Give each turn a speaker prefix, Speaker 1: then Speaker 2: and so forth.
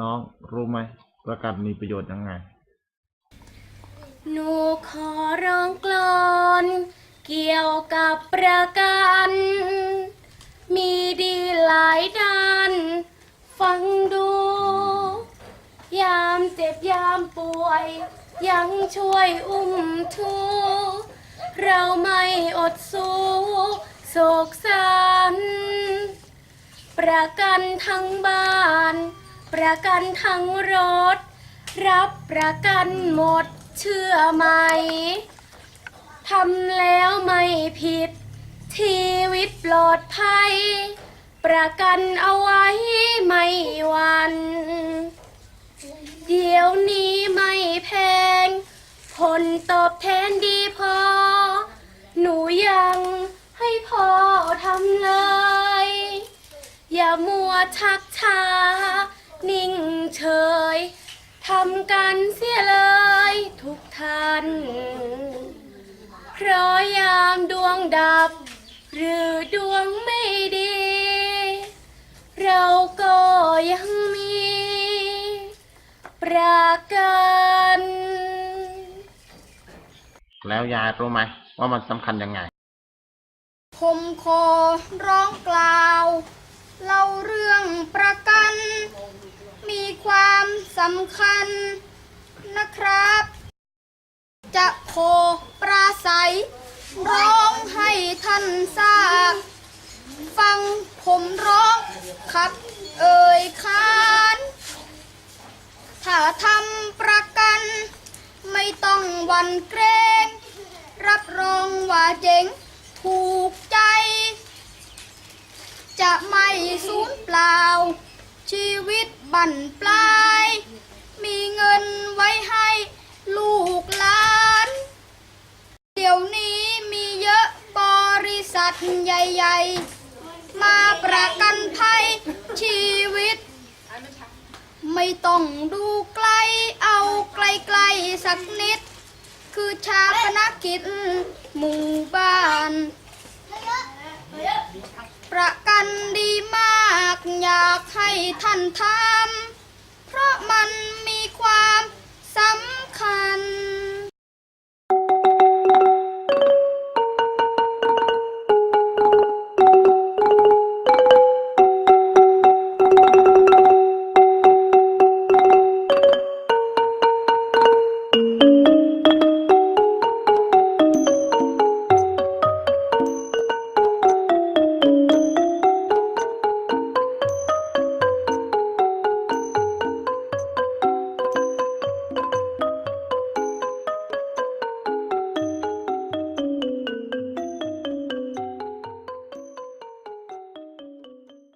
Speaker 1: น้องรู้ไหมประกันมีประโยชน์ยังไง
Speaker 2: หนูขอร้องกลอน เกี่ยวกับประกัน มีดีหลายด้าน ฟังดู ยามเจ็บยามป่วย ยังช่วยอุ้มทูเราไม่อดสู้โศกสันประกันทั้งบ้าน ประกันทั้งรถ รับประกันหมดเชื่อไหมทำแล้วไม่ผิด ชีวิตปลอดภัย ประกันเอาไว้ไม่หวัน เดี๋ยวนี้ไม่แพง ผลตอบแทนดีพอ หนูยังให้พ่อทำเลย อย่ามัวชักช้า นิ่งเฉยทำกันเสียเลยทุกท่านเพราะยามดวงดับ หรือดวงไม่ดี เราก็ยังมี ประกัน
Speaker 1: แล้วยายรู้ไหมว่ามันสำคัญยังไง
Speaker 3: ผมขอร้องกล่าวเล่าเรื่องประกัน มีความสำคัญนะครับ จะโคปราศัย ร้องให้ท่านทราบ ฟังผมร้องขับเอ่ยคานถ้าทำประกัน ไม่ต้องหวันเกรง รับรองว่าเจ๋งถูกใจ จะไม่สูญเปล่า ชีวิตบั่นปลาย มีเงินไว้ให้ลูกหลาน เดี๋ยวนี้มีเยอะบริษัทใหญ่ ๆ มาประกันภัยชีวิต ไม่ต้องดูไกลเอาไกลๆสักนิด คือชาปนกิจหมู่บ้าน ประกันดี ท่านทำเพราะมันมีความสำ